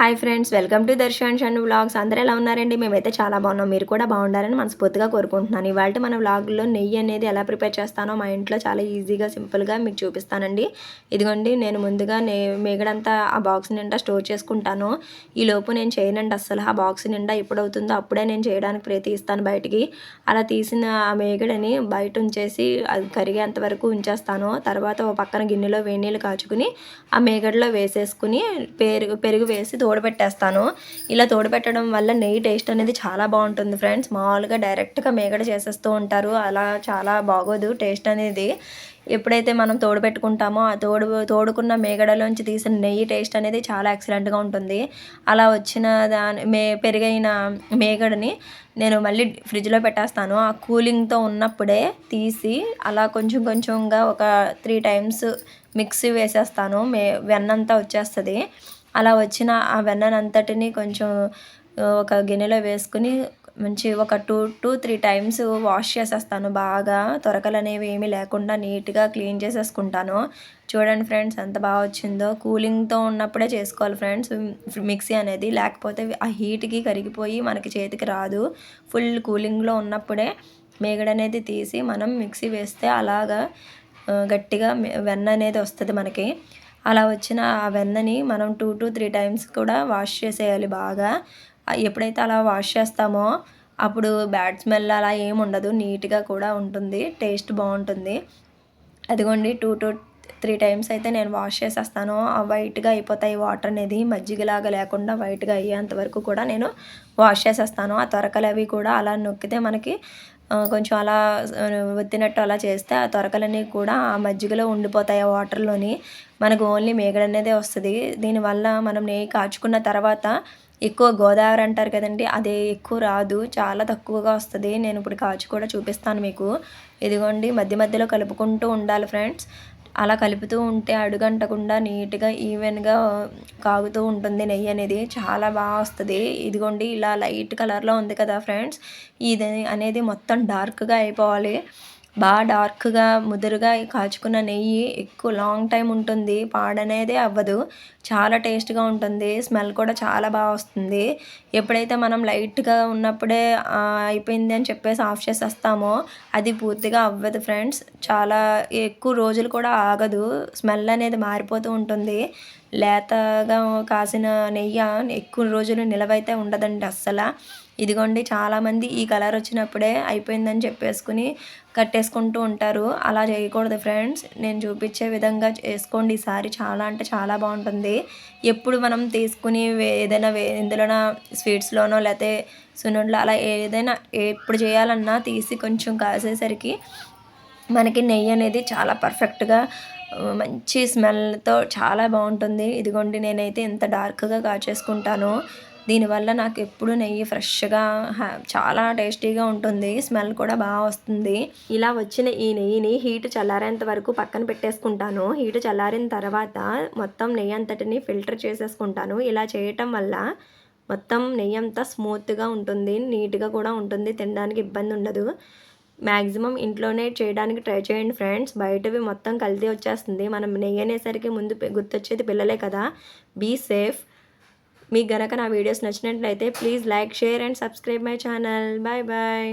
Hi friends welcome to Darshan Shand vlogs. అందరూ ఎలా ఉన్నారండి? మేమైతే చాలా బాగున్నాం. మీరు కూడా బాగుండాలని మనస్ఫూర్తిగా కోరుకుంటున్నాను. ఇవాళ మన వ్లాగ్లో నెయ్యి అనేది ఎలా ప్రిపేర్ చేస్తానో మా ఇంట్లో చాలా ఈజీగా సింపుల్గా మీకు చూపిస్తానండి. ఇదిగోండి నేను ముందుగా నే మిగడంతా ఆ బాక్స్ నిండా స్టోర్ చేసుకుంటాను. ఈ లోపు నేను చేయనండి అస్సలు. ఆ బాక్స్ నిండా ఎప్పుడవుతుందో అప్పుడే నేను చేయడానికి ప్రయత్నిస్తాను బయటికి. అలా తీసిన ఆ మేగడని బయట ఉంచేసి అది కరిగేంత వరకు ఉంచేస్తాను. తర్వాత ఓ పక్కన గిన్నెలో వేడి నీళ్ళు కాచుకుని ఆ మేగడలో వేసేసుకుని పెరుగు పెరుగు వేసి తోడుపెట్టేస్తాను. ఇలా తోడుపెట్టడం వల్ల నెయ్యి టేస్ట్ అనేది చాలా బాగుంటుంది ఫ్రెండ్స్. మామూలుగా డైరెక్ట్గా మేగడ చేసేస్తూ ఉంటారు. అలా చాలా బాగోదు టేస్ట్ అనేది. ఎప్పుడైతే మనం తోడు పెట్టుకుంటామో ఆ తోడు తోడుకున్న మేగడలోంచి తీసిన నెయ్యి టేస్ట్ అనేది చాలా ఎక్సలెంట్గా ఉంటుంది. అలా వచ్చిన దాని మే పెరిగైన మేగడని నేను మళ్ళీ ఫ్రిడ్జ్లో పెట్టేస్తాను. ఆ కూలింగ్తో ఉన్నప్పుడే తీసి అలా కొంచెం కొంచెంగా ఒక త్రీ టైమ్స్ మిక్సీ వేసేస్తాను. మే వెన్నంతా వచ్చేస్తుంది. అలా వచ్చిన ఆ వెన్ననంతటిని కొంచెం ఒక గిన్నెలో వేసుకుని మంచి ఒక two two three times wash చేసేస్తాను. బాగా తొరకలు అనేవి ఏమీ లేకుండా నీట్గా క్లీన్ చేసేసుకుంటాను. చూడండి ఫ్రెండ్స్ ఎంత బాగా వచ్చిందో. కూలింగ్తో ఉన్నప్పుడే చేసుకోవాలి ఫ్రెండ్స్. మిక్సీ అనేది లేకపోతే ఆ హీట్కి కరిగిపోయి మనకి చేతికి రాదు. ఫుల్ కూలింగ్లో ఉన్నప్పుడే మేగడ అనేది తీసి మనం మిక్సీ వేస్తే అలాగా గట్టిగా వెన్న అనేది వస్తుంది మనకి. అలా వచ్చిన ఆ వెన్నని మనం టూ టు త్రీ టైమ్స్ కూడా వాష్ చేసేయాలి బాగా. ఎప్పుడైతే అలా వాష్ చేస్తామో అప్పుడు బ్యాడ్ స్మెల్ అలా ఏమి ఉండదు నీట్గా కూడా ఉంటుంది టేస్ట్ బాగుంటుంది. అదిగోండి టూ టు త్రీ టైమ్స్ అయితే నేను వాష్ చేసేస్తాను. వైట్గా అయిపోతాయి వాటర్ అనేది మజ్జిగలాగా లేకుండా వైట్గా అయ్యేంత వరకు కూడా నేను వాష్ చేసేస్తాను. ఆ తొరకలు అవి కూడా అలా నొక్కితే మనకి కొంచెం అలా ఒత్తినట్టు అలా చేస్తే ఆ తొరకలన్నీ కూడా ఆ మజ్జిగలో ఉండిపోతాయి ఆ వాటర్లోని. మనకు ఓన్లీ మేగడ అనేదే వస్తుంది. దీనివల్ల మనం నెయ్యి కాచుకున్న తర్వాత ఎక్కువ గోదావరి అంటారు కదండి అదే ఎక్కువ రాదు చాలా తక్కువగా వస్తుంది. నేను ఇప్పుడు కాచి కూడా చూపిస్తాను మీకు. ఇదిగోండి మధ్య మధ్యలో కలుపుకుంటూ ఉండాలి ఫ్రెండ్స్. అలా కలుపుతూ ఉంటే అడుగంటకుండా నీట్గా ఈవెన్గా కాగుతూ ఉంటుంది నెయ్యి అనేది. చాలా బాగా వస్తుంది. ఇదిగోండి ఇలా లైట్ కలర్లో ఉంది కదా ఫ్రెండ్స్. ఇది అనేది మొత్తం డార్క్గా అయిపోవాలి. బాగా డార్క్గా ముదురుగా కాచుకున్న నెయ్యి ఎక్కువ లాంగ్ టైం ఉంటుంది. పాడనేదే అవ్వదు. చాలా టేస్ట్గా ఉంటుంది. స్మెల్ కూడా చాలా బాగా వస్తుంది. ఎప్పుడైతే మనం లైట్గా ఉన్నప్పుడే అయిపోయింది అని చెప్పేసి ఆఫ్ చేసేస్తామో అది పూర్తిగా అవ్వదు ఫ్రెండ్స్. చాలా ఎక్కువ రోజులు కూడా ఆగదు. స్మెల్ అనేది మారిపోతూ ఉంటుంది. లేతగా కాసిన నెయ్యి ఎక్కువ రోజులు నిలవైతే ఉండదండి అస్సలు. ఇదిగోండి చాలామంది ఈ కలర్ వచ్చినప్పుడే అయిపోయిందని చెప్పేసుకుని కట్టేసుకుంటూ ఉంటారు. అలా చేయకూడదు ఫ్రెండ్స్. నేను చూపించే విధంగా చేసుకోండి. ఈసారి చాలా అంటే చాలా బాగుంటుంది. ఎప్పుడు మనం తీసుకుని ఏదైనా ఇందులోన స్వీట్స్లోనో లేకపోతే సున్నుండలో అలా ఏదైనా ఎప్పుడు చేయాలన్నా తీసి కొంచెం కాసేసరికి మనకి నెయ్యి అనేది చాలా పర్ఫెక్ట్గా మంచి స్మెల్తో చాలా బాగుంటుంది. ఇదిగోండి నేనైతే ఎంత డార్క్గా కాచేసుకుంటానో. దీనివల్ల నాకు ఎప్పుడు నెయ్యి ఫ్రెష్గా చాలా టేస్టీగా ఉంటుంది. స్మెల్ కూడా బాగా వస్తుంది. ఇలా వచ్చిన ఈ నెయ్యిని హీట్ చల్లారేంత వరకు పక్కన పెట్టేసుకుంటాను. హీట్ చల్లారిన తర్వాత మొత్తం నెయ్యి అంతటిని ఫిల్టర్ చేసేసుకుంటాను. ఇలా చేయటం వల్ల మొత్తం నెయ్యి అంతా స్మూత్గా ఉంటుంది. నీట్గా కూడా ఉంటుంది. తినడానికి ఇబ్బంది ఉండదు. మ్యాక్సిమం ఇంట్లోనే చేయడానికి ట్రై చేయండి ఫ్రెండ్స్. బయటవి మొత్తం కల్తీ వచ్చేస్తుంది. మనం నెయ్యి అనేసరికి ముందు గుర్తొచ్చేది పిల్లలే కదా. Be safe. మీకు గనక నా వీడియోస్ నచ్చినట్లయితే please like share and subscribe my channel. Bye bye.